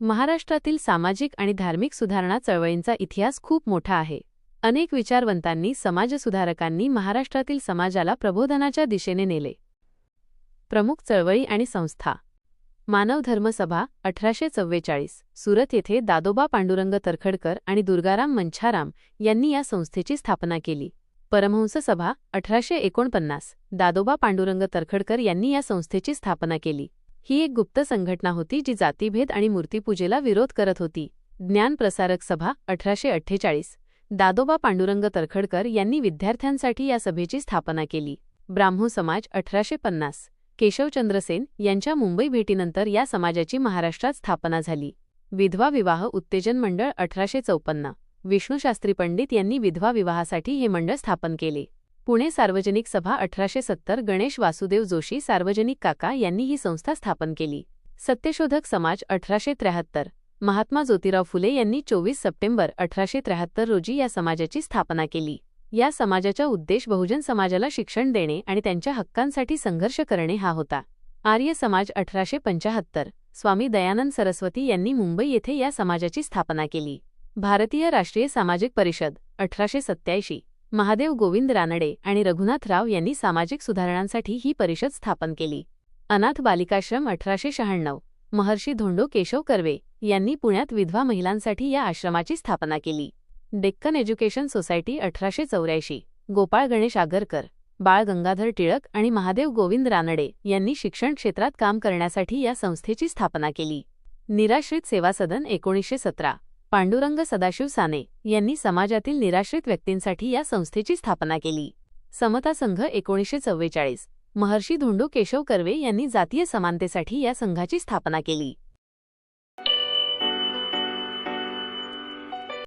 महाराष्ट्रातील सामाजिक आणि धार्मिक सुधारणा चळवळींचा इतिहास खूप मोठा आहे. अनेक विचारवंतांनी समाजसुधारकांनी महाराष्ट्रातील समाजाला प्रबोधनाच्या दिशेने नेले. प्रमुख चळवळी आणि संस्था. मानवधर्म सभा अठराशे चव्वेचाळीस. सुरत येथे दादोबा पांडुरंग तरखडकर आणि दुर्गाराम मंछाराम यांनी या संस्थेची स्थापना केली. परमहंस सभा अठराशे एकोणपन्नास. दादोबा पांडुरंग तरखडकर यांनी या संस्थेची स्थापना केली. ही एक गुप्त संघटना होती जी जातीभेद आणि मूर्तीपूजेला विरोध करत होती. ज्ञान प्रसारक सभा अठराशे अठ्ठेचाळीस. दादोबा पांडुरंग तरखडकर यांनी विद्यार्थ्यांसाठी या सभेची स्थापना केली. ब्राह्मो समाज अठराशे पन्नास. केशवचंद्र सेन यांच्या मुंबई भेटीनंतर या समाजाची महाराष्ट्रात स्थापना झाली. विधवा विवाह उत्तेजन मंडळ अठराशे चौपन्न. विष्णूशास्त्री पंडित यांनी विधवा विवाहासाठी हे मंडळ स्थापन केले. पुणे सार्वजनिक सभा अठराशे सत्तर गणेश वासुदेव जोशी सार्वजनिक काका यांनी ही संस्था स्थापन केली. सत्यशोधक समाज अठराशे त्र्याहत्तर. महात्मा ज्योतिराव फुले यांनी चोवीस सप्टेंबर अठराशे त्र्याहत्तर रोजी या समाजाची स्थापना केली. या समाजाचा उद्देश बहुजन समाजाला शिक्षण देणे आणि त्यांच्या हक्कांसाठी संघर्ष करणे हा होता. आर्य समाज अठराशे पंचाहत्तर. स्वामी दयानंद सरस्वती यांनी मुंबई येथे या समाजाची स्थापना केली. भारतीय राष्ट्रीय सामाजिक परिषद अठराशे सत्याऐंशी महादेव गोविंद रानडे आणि रघुनाथ राव यांनी सामाजिक सुधारणांसाठी ही परिषद स्थापन केली. अनाथ बालिकाश्रम अठराशे शहाण्णव. महर्षी धोंडो केशव कर्वे यांनी पुण्यात विधवा महिलांसाठी या आश्रमाची स्थापना केली. डेक्कन एज्युकेशन सोसायटी अठराशे चौऱ्याऐंशी. गोपाळ गणेश आगरकर बाळ गंगाधर टिळक आणि महादेव गोविंद रानडे यांनी शिक्षण क्षेत्रात काम करण्यासाठी या संस्थेची स्थापना केली. निराश्रित सेवा सदन एकोणीसशे सतरा. पांडुरंग सदाशिव साने यांनी समाजातील निराश्रित व्यक्तींसाठी या संस्थेची स्थापना केली. समता संघ एकोणीसशे चव्वेचाळीस महर्षी धोंडो केशव कर्वे यांनी जातीय समानतेसाठी या संघाची स्थापना केली.